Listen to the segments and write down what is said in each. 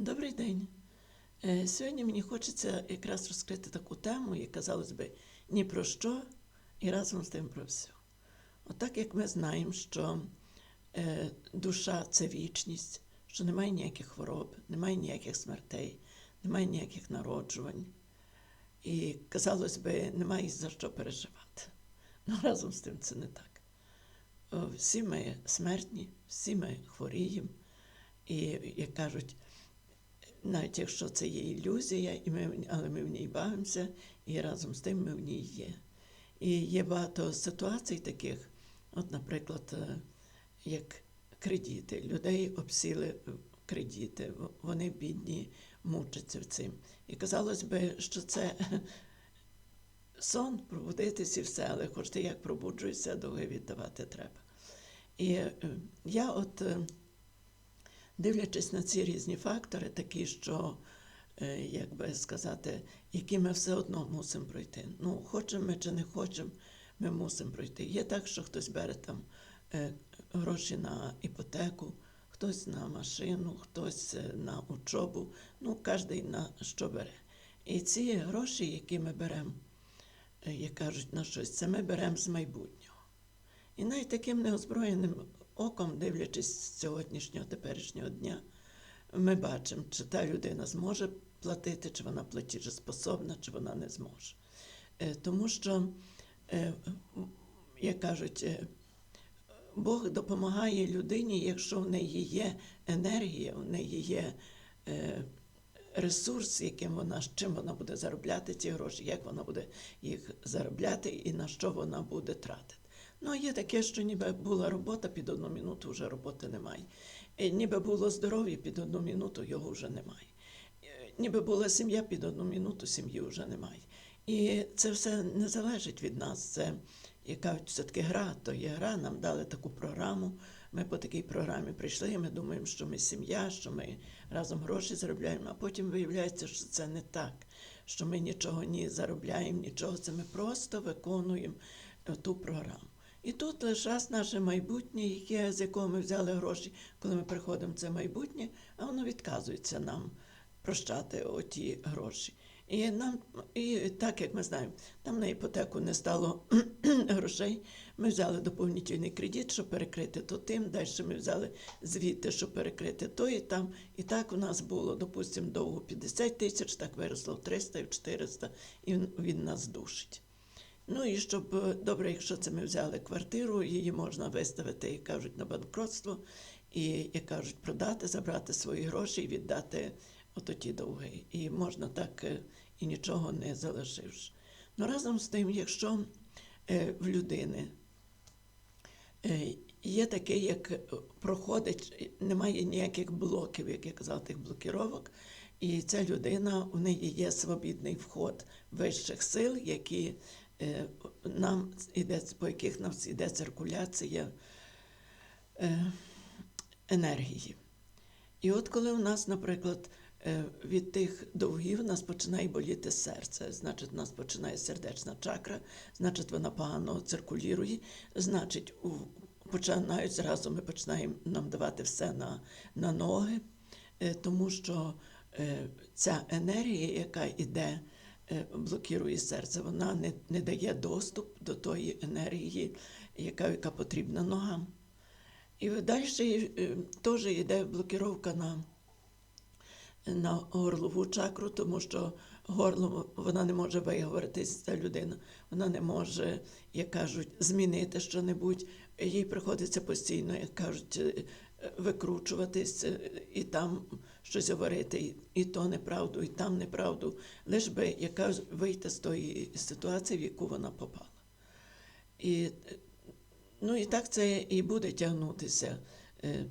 Добрий день. Е, Сьогодні мені хочеться якраз розкрити таку тему, і казалось би, ні про що, і разом з тим про все. Отак як ми знаємо, що е, душа це вічність, що немає ніяких хвороб, немає ніяких смертей, немає ніяких народжувань. І, казалось би, немає за що переживати. Ну разом з тим це не так. Всі ми смертні, всі ми хворіємо. І, як кажуть, навіть якщо це є ілюзія, і ми, але ми в ній бавимося, і разом з тим ми в ній є. І є багато ситуацій таких, от, наприклад, е, як кредити. Людей обсіли е, кредити, вони бідні, мучаться в цим. І казалось би, що це сон, пробудитися і все, але хоч ти як пробуджуєшся, довго віддавати треба. І е, я от. Дивлячись на ці різні фактори, такі, що, е, як би сказати, які ми все одно мусимо пройти. Ну, хочемо ми чи не хочемо, ми мусимо пройти. Є так, що хтось бере там е, гроші на іпотеку, хтось на машину, хтось е, на учобу, ну, кожен на що бере. І ці гроші, які ми беремо, як кажуть на щось, це ми беремо з майбутнього. І навіть таким неозброєним оком, дивлячись з сьогоднішнього теперішнього дня, ми бачимо, чи та людина зможе платити, чи вона платіжеспособна, чи вона не зможе. Е, Тому що, е, як кажуть, е, Бог допомагає людині, якщо в неї є енергія, в неї є ресурс, яким вона, з чим вона буде заробляти ці гроші, як вона буде їх заробляти і на що вона буде тратити. Ну, є таке, що ніби була робота під одну минуту, вже роботи немає. Е, Ніби було здоров'я під одну минуту, його вже немає. Е, Ніби була сім'я під одну минуту, сім'ї вже немає. І це все не залежить від нас. Це яка все-таки гра, то є гра, нам дали таку програму. Ми по такій програмі прийшли, і ми думаємо, що ми сім'я, що ми разом гроші заробляємо, а потім виявляється, що це не так, що ми нічого не заробляємо, нічого, це ми просто виконуємо е, ту програму. І тут лише наше майбутнє, яке, з якого ми взяли гроші, коли ми приходимо в це майбутнє, а воно відказується нам прощати оті гроші. І нам, і так як ми знаємо, там на іпотеку не стало грошей. Ми взяли доповнительний кредит, щоб перекрити то тим. Далі ми взяли звідти, щоб перекрити то і там. І так у нас було, допустимо, довго 50 тисяч, так виросло в 300 і в 400, і він, він нас душить. Ну і щоб е, добре, якщо це ми взяли квартиру, її можна виставити, як кажуть, на банкротство, і як кажуть, продати, забрати свої гроші і віддати ото ті довги. І можна так е, і нічого не залишивши. Ну разом з тим, якщо е, в людини є таке, як проходить, немає ніяких блоків, як я казав, тих блокіровок, і ця людина, у неї є свобідний вход вищих сил, які нам іде, по яких нам іде циркуляція е, енергії. І от коли у нас, наприклад, е, від тих довгів нас починає боліти серце, значить, у нас починає сердечна чакра, значить, вона погано циркулює, значить, починають зразу ми починаємо нам давати все на, на ноги, е, тому що е, ця енергія, яка йде, е, блокує серце, вона не, не дає доступ до тої енергії, яка, яка потрібна ногам. І далі е, теж йде блокіровка на, на горлову чакру, тому що горло вона не може виговоритись, ця людина, вона не може, як кажуть, змінити щось, їй приходиться постійно, як кажуть, е, викручуватись е, і там щось говорити, і, то неправду, і там неправду, лиш би яка вийти з тої ситуації, в яку вона попала. І е, Ну і так це і буде тягнутися, Е,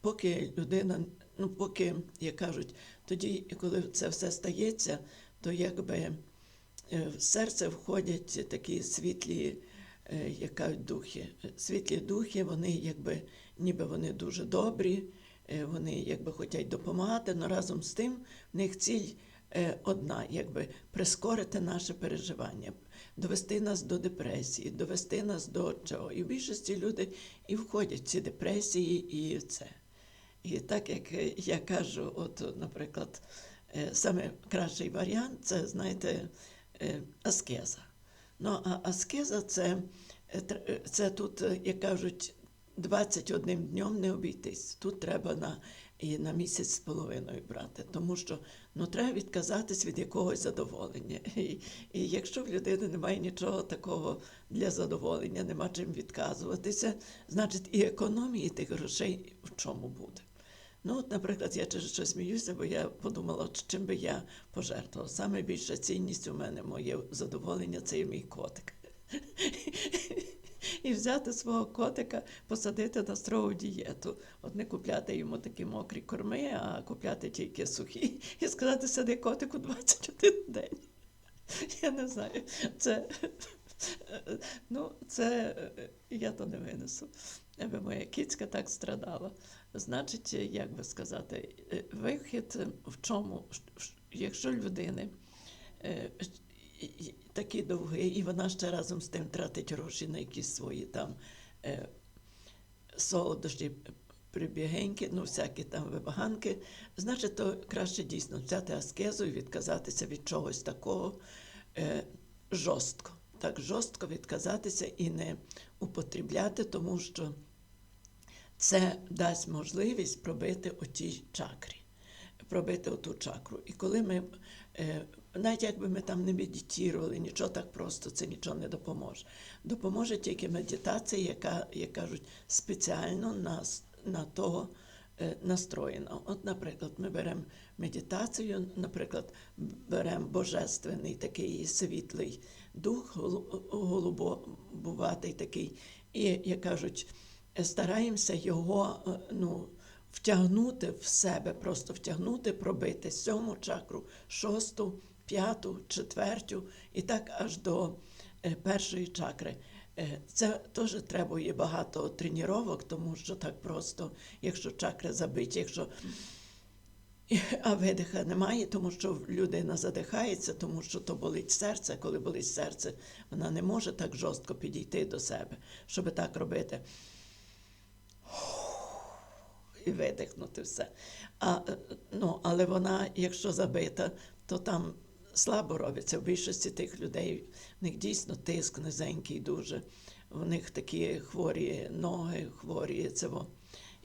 поки людина, ну поки, як кажуть, тоді, коли це все стається, то якби в серце входять такі світлі, як кажуть, духи. Світлі духи, вони якби ніби вони дуже добрі, е, вони якби хочуть допомагати, але разом з тим в них ціль е, одна, якби прискорити наше переживання, довести нас до депресії, довести нас до чого. І в більшості люди і входять в ці депресії, і це. І так як е, я кажу, от, наприклад, саме кращий варіант це, знаєте, аскеза. Ну, а аскеза це, це тут, як кажуть, 21 днем не обійтись. Тут треба на, і на місяць з половиною брати, тому що ну, треба відказатись від якогось задоволення. І, і якщо в людини немає нічого такого для задоволення, нема чим відказуватися, значить і економії тих грошей в чому буде. Ну, от, наприклад, я через що сміюся, бо я подумала, чим би я пожертвувала. Саме більша цінність у мене моє задоволення це є мій котик. І взяти свого котика, посадити на строгу дієту. От не купляти йому такі мокрі корми, а купляти тільки сухі, і сказати, сиди котику 21 день. Я не знаю. Це, ну, це я то не винесу. Аби моя кіцька так страдала. Значить, як би сказати, е, вихід в чому, якщо людини е, і- і- вона ще разом з тим тратить гроші на якісь свої там е, солодощі, прибігеньки, ну всякі там вибаганки, значить, то краще дійсно взяти аскезу і відказатися від чогось такого е, жорстко. Так жорстко відказатися і не употребляти, тому що це дасть можливість пробити оті чакрі, пробити оту чакру. І коли ми, е, навіть якби ми там не медитували, нічого так просто, це нічого не допоможе. Допоможе тільки медитація, яка, як кажуть, спеціально на, на того е, настроєна. От, наприклад, ми беремо медитацію, наприклад, беремо божественний такий світлий дух, голу- голубоватий такий, і, як кажуть, стараємося його е, ну, втягнути в себе, просто втягнути, пробити сьому чакру, шосту, п'яту, четверту і так аж до е, першої чакри. Е, Це теж требує багато тренувань, тому що так просто, якщо чакри забиті, якщо а видиха немає, тому що людина задихається, тому що то болить серце. Коли болить серце, вона не може так жорстко підійти до себе, щоб так робити. І видихнути все. А, е, ну, але вона, якщо забита, то там слабо робиться. В більшості тих людей в них дійсно тиск низенький дуже. В них такі хворі ноги, хворі це,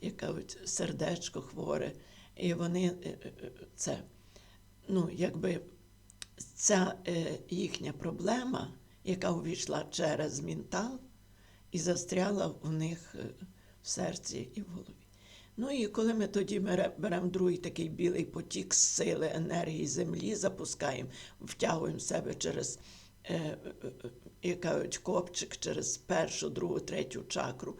як кажуть, сердечко хворе. І вони е, е, це, ну, якби ця їхня проблема, яка увійшла через ментал і застряла в них в серці і в голові. Ну і коли ми тоді беремо другий такий білий потік сили, енергії землі, запускаємо, втягуємо себе через е, е, е, як копчик через першу, другу, третю чакру.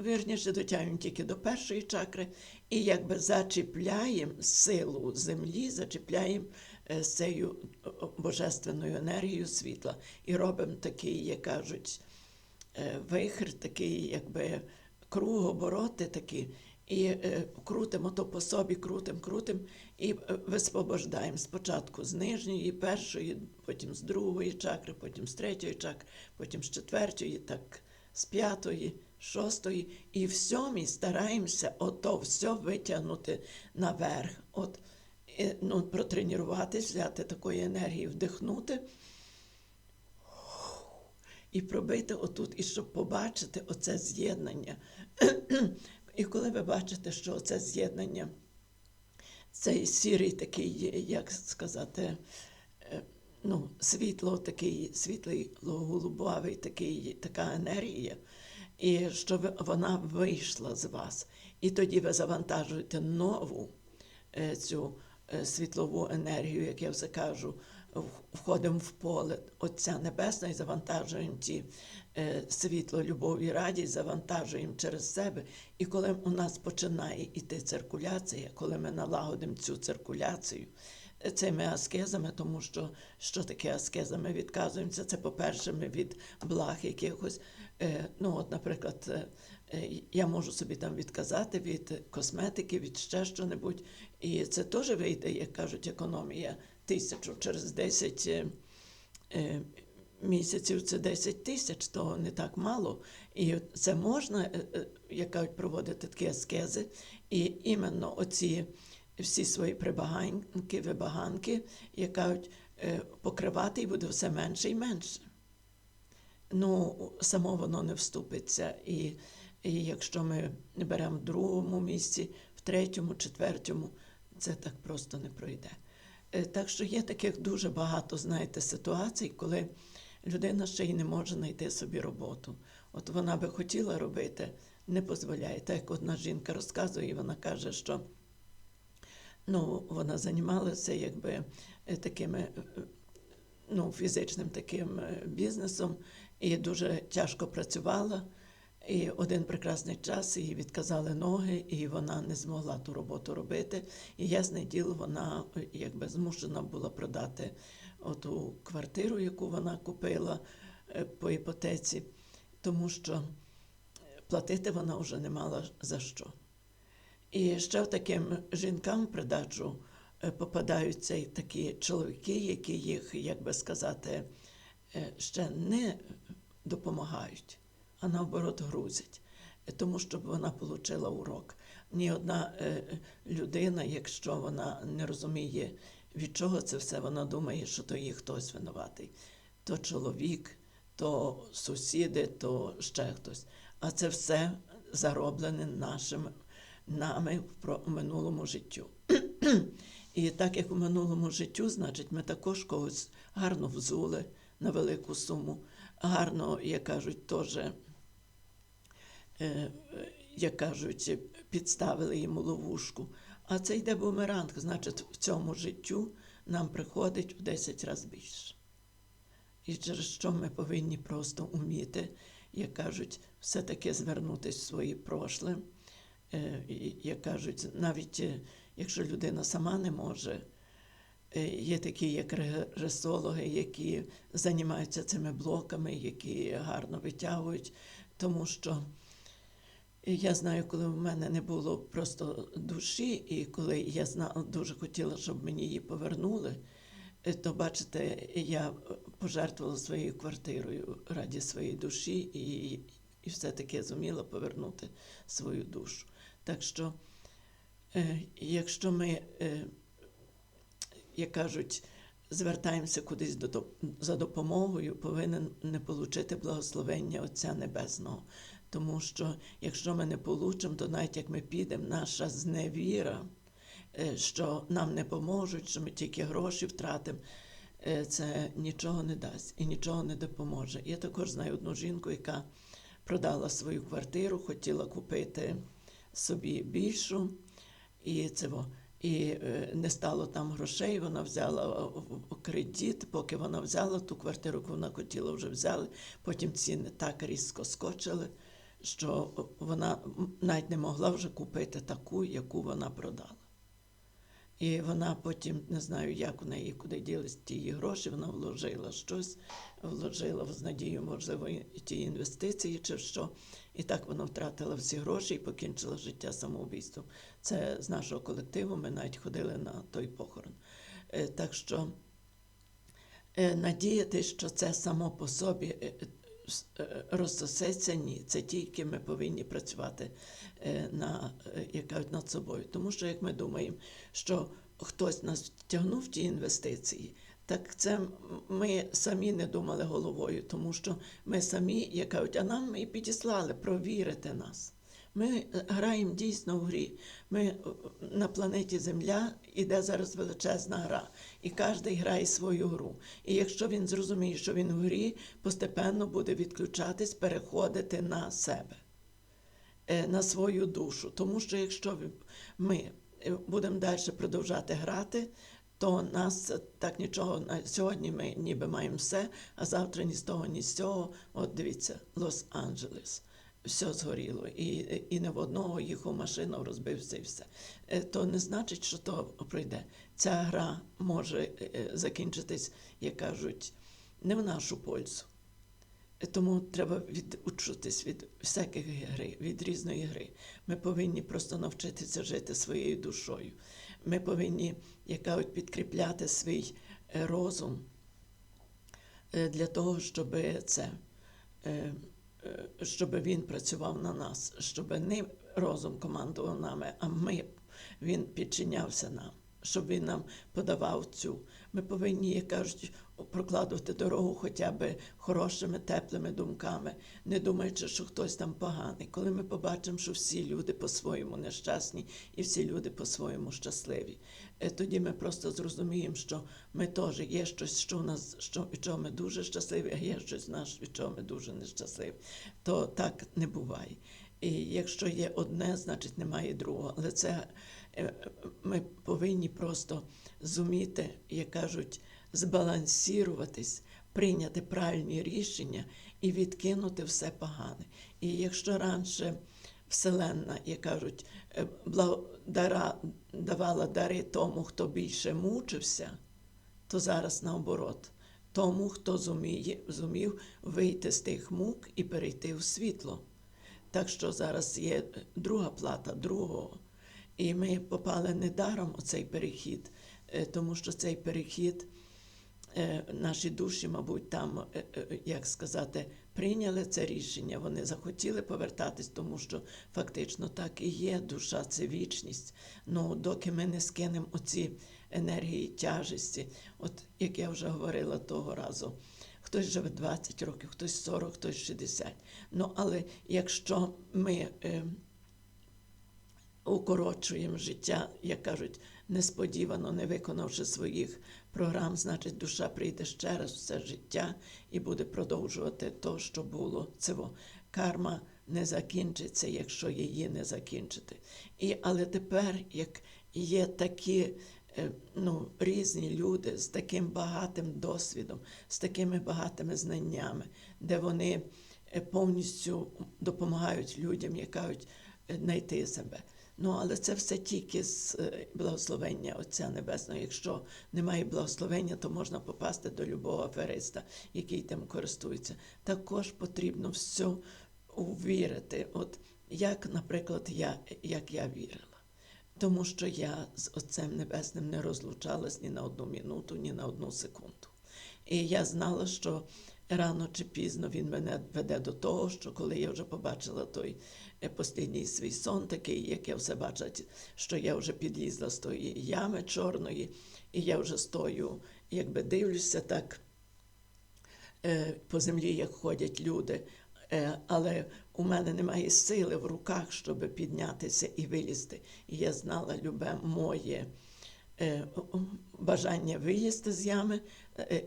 Вірніше дотягуємо тільки до першої чакри, і якби зачіпляємо силу землі, зачіпляємо е, з цією о, о, божественною енергією світла. І робимо такий, як кажуть, е, вихр, такий, якби кругобороти такі, і е, крутимо то по собі, крутим, крутим, і е, висвобождаємо спочатку з нижньої, першої, потім з другої чакри, потім з третьої чакри, потім з четвертої, так з п'ятої, шостої, і в сьомій стараємося ото все витягнути наверх. От, ну, протренуватись, взяти такої енергії, вдихнути і пробити отут, і щоб побачити оце з'єднання. І коли ви бачите, що це з'єднання, цей сірий такий, як сказати, е, ну, світло, такий, світлий голубовий такий, така енергія, і що вона вийшла з вас. І тоді ви завантажуєте нову е, цю е, світлову енергію, як я вже кажу, входимо в поле Отця Небесного і завантажуємо ті світло, любов і радість, завантажуємо через себе. І коли у нас починає йти циркуляція, коли ми налагодимо цю циркуляцію е, цими аскезами, тому що що таке аскеза? Ми відказуємося. Це, по-перше, ми від благ якихось. Е, ну, от, наприклад, е, е, я можу собі там відказати від косметики, від ще що-небудь. І це теж вийде, як кажуть, економія тисячу через 10 е, е, місяців це 10 тисяч, то не так мало. І це можна, е, е, як кажуть, проводити такі аскези. І іменно оці всі свої прибаганки, вибаганки, як кажуть, е, покривати і буде все менше і менше. Ну, само воно не вступиться. І, і якщо ми беремо в другому місці, в третьому, четвертому, це так просто не пройде. Так що є таких дуже багато, знаєте, ситуацій, коли людина ще й не може знайти собі роботу. От вона би хотіла робити, не дозволяє. Так як одна жінка розказує, вона каже, що ну, вона займалася якби е, такими е, ну, фізичним таким е, бізнесом і дуже тяжко працювала. І один прекрасний час їй відказали ноги, і вона не змогла ту роботу робити. І ясне діло, вона якби змушена була продати оту квартиру, яку вона купила е, по іпотеці, тому що е, платити вона вже не мала за що. І ще таким жінкам в придачу е, попадаються і такі чоловіки, які їх, як би сказати, ще не допомагають, а наоборот грузять, тому щоб вона отримала урок. Ні одна людина, якщо вона не розуміє, від чого це все, вона думає, що то їй хтось винуватий. То чоловік, то сусіди, то ще хтось. А це все зароблене нашим нами в минулому життю. І так як у минулому життю, значить, ми також когось гарно взули на велику суму, гарно, як кажуть, теж, е, е, як кажуть, підставили йому ловушку. А це йде бумеранг, значить, в цьому життю нам приходить в 10 разів більше. І через що ми повинні просто уміти, як кажуть, все-таки звернутися в своє прошле. Е, Як кажуть, навіть е, якщо людина сама не може, е, є такі, як регресологи, які займаються цими блоками, які гарно витягують, тому що я знаю, коли в мене не було просто душі, і коли я знала, дуже хотіла, щоб мені її повернули, е, то бачите, я пожертвувала своєю квартирою раді своєї душі і, і все-таки зуміла повернути свою душу. Так що, е, якщо ми, е, як кажуть, звертаємося кудись за допомогою, повинен не отримати благословення Отця Небесного. Тому що якщо ми не получимо, то навіть як ми підемо, наша зневіра, е, що нам не поможуть, що ми тільки гроші втратимо, е, це нічого не дасть і нічого не допоможе. Я також знаю одну жінку, яка продала свою квартиру, хотіла купити собі більшу, і це. І е, не стало там грошей, вона взяла кредит, поки вона взяла ту квартиру, яку вона хотіла, вже взяли. Потім ціни так різко скочили, що вона навіть не могла вже купити таку, яку вона продала. І вона потім, не знаю, як у неї куди ділись ті її гроші, вона вложила щось, вложила з надією, можливо, ті інвестиції чи що. І так вона втратила всі гроші і покінчила життя самоубійством. Це з нашого колективу, ми навіть ходили на той похорон. Е, Так що е, надіятися, що це само по собі е, розсосеться, ні. Це тільки ми повинні працювати е, на, е, як над собою. Тому що як ми думаємо, що хтось нас втягнув в ті інвестиції, так це ми самі не думали головою, тому що ми самі, як кажуть, а нам і підіслали провірити нас. Ми е, граємо дійсно в грі. Ми е, на планеті Земля іде зараз величезна гра, і кожен грає свою гру. І якщо він зрозуміє, що він в грі, постепенно буде відключатись, переходити на себе, е, на свою душу. Тому що якщо ми будемо далі продовжати грати, то нас так нічого сьогодні ми ніби маємо все, а завтра ні з того, ні з цього. От дивіться, Лос-Анджелес. Все згоріло, і, і не в одного їхав машина розбився і все. Е, То не значить, що то пройде. Ця гра може е, е, закінчитись, як кажуть, не в нашу пользу. Тому треба відучитись від всяких гри, від різної гри. Ми повинні просто навчитися жити своєю душою. Ми повинні, як кажуть, підкріпляти свій розум для того, щоб це. Е, Щоб він працював на нас, щоб не розум командував нами, а ми він підчинявся нам, щоб він нам подавав цю. Ми повинні, як кажуть, прокладувати дорогу хоча б хорошими, теплими думками, не думаючи, що хтось там поганий. Коли ми побачимо, що всі люди по-своєму нещасні і всі люди по-своєму щасливі, е, тоді ми просто зрозуміємо, що ми теж є щось, що у нас, що, від чого ми дуже щасливі, а є щось в нас, від чого ми дуже нещасливі. То так не буває. І якщо є одне, значить немає другого. Але це е, ми повинні просто зуміти, як кажуть, збалансіруватись, прийняти правильні рішення і відкинути все погане. І якщо раніше Вселенна, як кажуть, е, давала дари тому, хто більше мучився, то зараз наоборот. Тому, хто зуміє, зумів вийти з тих мук і перейти в світло. Так що зараз є друга плата другого. І ми попали недаром у цей перехід, е, тому що цей перехід, е, наші душі, мабуть, там, е, е, як сказати, прийняли це рішення. Вони захотіли повертатись, тому що фактично так і є. Душа це вічність. Ну, доки ми не скинемо оці енергії тяжесті, от як я вже говорила того разу. Хтось живе 20 років, хтось 40, хтось 60. Ну, але якщо ми е, укорочуємо життя, як кажуть, несподівано не виконавши своїх програм, значить душа прийде ще раз все життя і буде продовжувати то, що було. Це карма не закінчиться, якщо її не закінчити. І, але тепер, як є такі е, ну, різні люди з таким багатим досвідом, з такими багатими знаннями, де вони е, повністю допомагають людям, як кажуть, е, знайти себе. Ну, але це все тільки з е, благословення Отця Небесного. Якщо немає благословення, то можна попасти до любого афериста, який тим користується. Також потрібно все увірити. От як, наприклад, я, як я вірила. Тому що я з Отцем Небесним не розлучалась ні на одну минуту, ні на одну секунду. І я знала, що рано чи пізно він мене веде до того, що коли я вже побачила той е, останній свій сон, такий, як я все бачу, що я вже підлізла з тої ями чорної, і я вже стою, якби дивлюся так е, по землі, як ходять люди. Е, Але у мене немає сили в руках, щоб піднятися і вилізти. І я знала любе моє бажання вилізти з ями,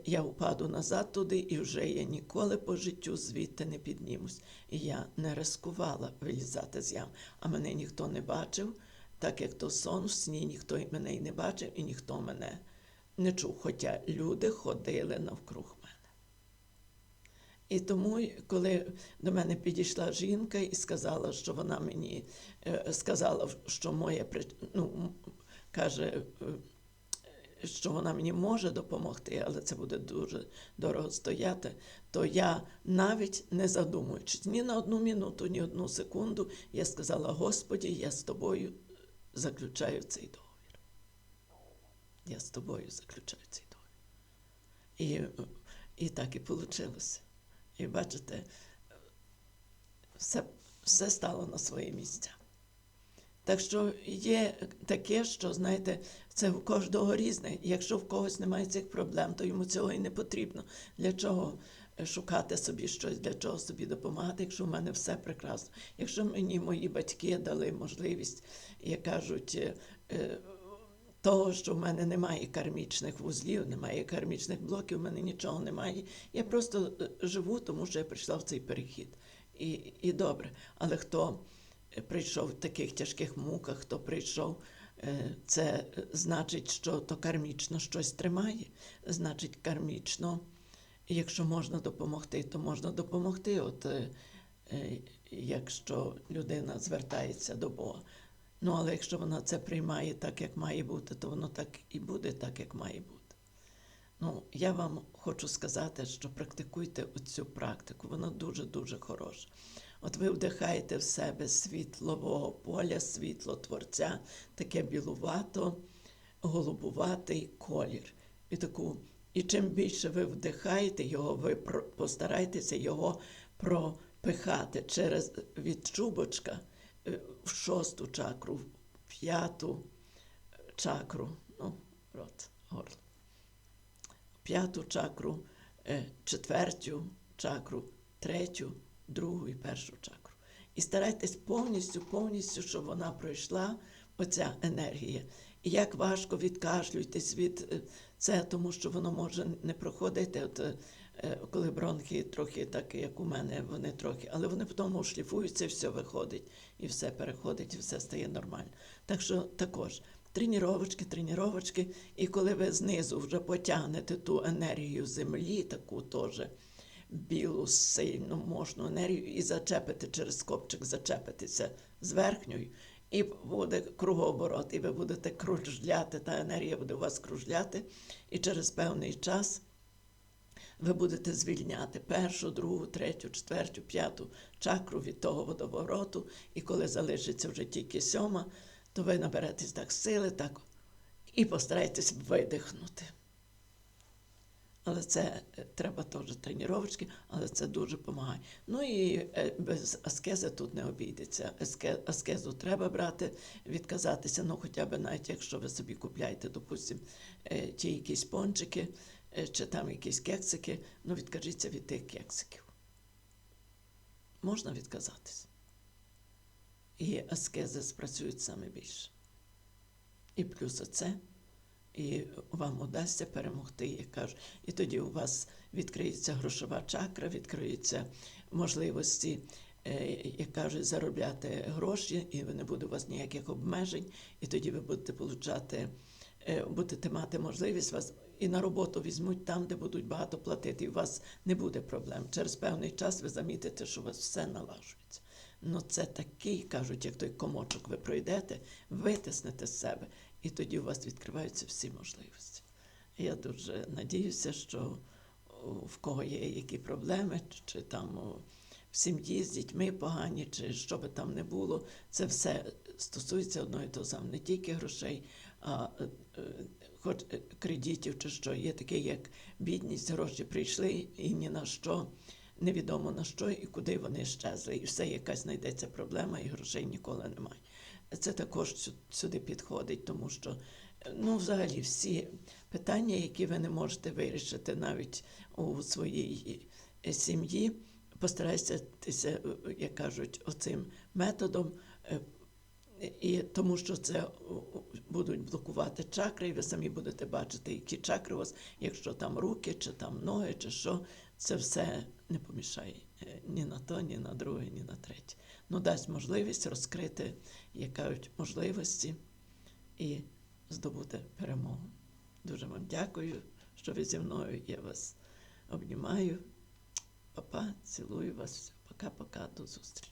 я впаду назад туди, і вже я ніколи по життю звідти не піднімусь. І я не рискувала вилізати з ям, а мене ніхто не бачив, так як то сон в сні, ніхто мене і не бачив, і ніхто мене не чув. Хоча люди ходили навкруг мене. І тому, коли до мене підійшла жінка і сказала, що вона мені е, сказала, що моє ну, каже, е, що вона мені може допомогти, але це буде дуже дорого стояти, то я навіть не задумуючись ні на одну минуту, ні одну секунду, я сказала: Господі, я з тобою заключаю цей договір. Я з тобою заключаю цей договір. І, і так і вийшло. І бачите, все, все стало на свої місця. Так що є таке, що, знаєте, це в кожного різне. Якщо в когось немає цих проблем, то йому цього і не потрібно. Для чого шукати собі щось, для чого собі допомагати, якщо в мене все прекрасно. Якщо мені мої батьки дали можливість, як кажуть, е, е, того, що в мене немає кармічних вузлів, немає кармічних блоків, в мене нічого немає. Я просто е, живу, тому що я прийшла в цей перехід. І, і добре. Але хто е, прийшов в таких тяжких муках, хто прийшов, е, це значить, що то кармічно щось тримає. Значить, кармічно, якщо можна допомогти, то можна допомогти. От е, е, якщо людина звертається до Бога. Ну, але якщо вона це приймає так, як має бути, то воно так і буде, так, як має бути. Ну, я вам хочу сказати, що практикуйте оцю практику, вона дуже-дуже хороша. От ви вдихаєте в себе світлового поля, світло Творця, таке білувато, голубуватий колір. І таку І чим більше ви вдихаєте його, ви постарайтеся його пропихати через від чубочка е, в шосту чакру, в п'яту чакру, ну, рот, горло, п'яту чакру, е, четверту чакру, третю, другу і першу чакру. І старайтесь повністю, повністю, щоб вона пройшла, оця енергія. І як важко відкашлюйтесь від е, це, тому що воно може не проходити, от, е, коли бронхи трохи так, як у мене, вони трохи, але вони потім шліфуються, і все виходить, і все переходить, і все стає нормально. Так що також тренувачки, тренувачки, і коли ви знизу вже потягнете ту енергію землі, таку теж білу, сильну, мощну енергію, і зачепите через копчик, зачепитеся з верхньою, і буде кругооборот, і ви будете кружляти, та енергія буде у вас кружляти, і через певний час ви будете звільняти першу, другу, третю, четверту, п'яту чакру від того водовороту, і коли залишиться вже тільки сьома, то ви наберетесь так сили, так і постарайтесь видихнути. Але це е, треба теж тренувачки, але це дуже допомагає. Ну і е, без аскези тут не обійдеться. Аске- Аскезу треба брати, відказатися, ну хоча б навіть якщо ви собі купляєте, допустимо, е, ті якісь пончики чи там якісь кексики, ну відкажіться від тих кексиків. Можна відказатись. І аскези спрацюють саме більше. І плюс оце і вам удасться перемогти, як кажуть. І тоді у вас відкриється грошова чакра, відкриються можливості, е, як кажуть, заробляти гроші, і не буде у вас ніяких обмежень, і тоді ви будете получати, е, будете мати можливість вас і на роботу візьмуть там, де будуть багато платити, і у вас не буде проблем. Через певний час ви замітите, що у вас все налажується. Ну, це такий, кажуть, як той комочок ви пройдете, витиснете з себе, і тоді у вас відкриваються всі можливості. Я дуже надіюся, що в кого є які проблеми, чи- там в сім'ї з дітьми погані, чи що би там не було, це все стосується одного і того самого, не тільки грошей, а е, е, хоч е, кредитів чи що. Є таке, як бідність, гроші прийшли і ні на що невідомо на що і куди вони щезли. І все якась знайдеться проблема, і грошей ніколи немає. Це також сюди підходить, тому що ну, взагалі всі питання, які ви не можете вирішити навіть у своїй е, сім'ї, постарайтеся, е, як кажуть, оцим методом. е, І тому що це будуть блокувати чакри, і ви самі будете бачити, які чакри у вас, якщо там руки, чи там ноги, чи що, це все не помішає ні на то, ні на друге, ні на третє. Ну, дасть можливість розкрити, як можливості і здобути перемогу. Дуже вам дякую, що ви зі мною. Я вас обнімаю. Папа, цілую вас. Пока-пока, до зустрічі.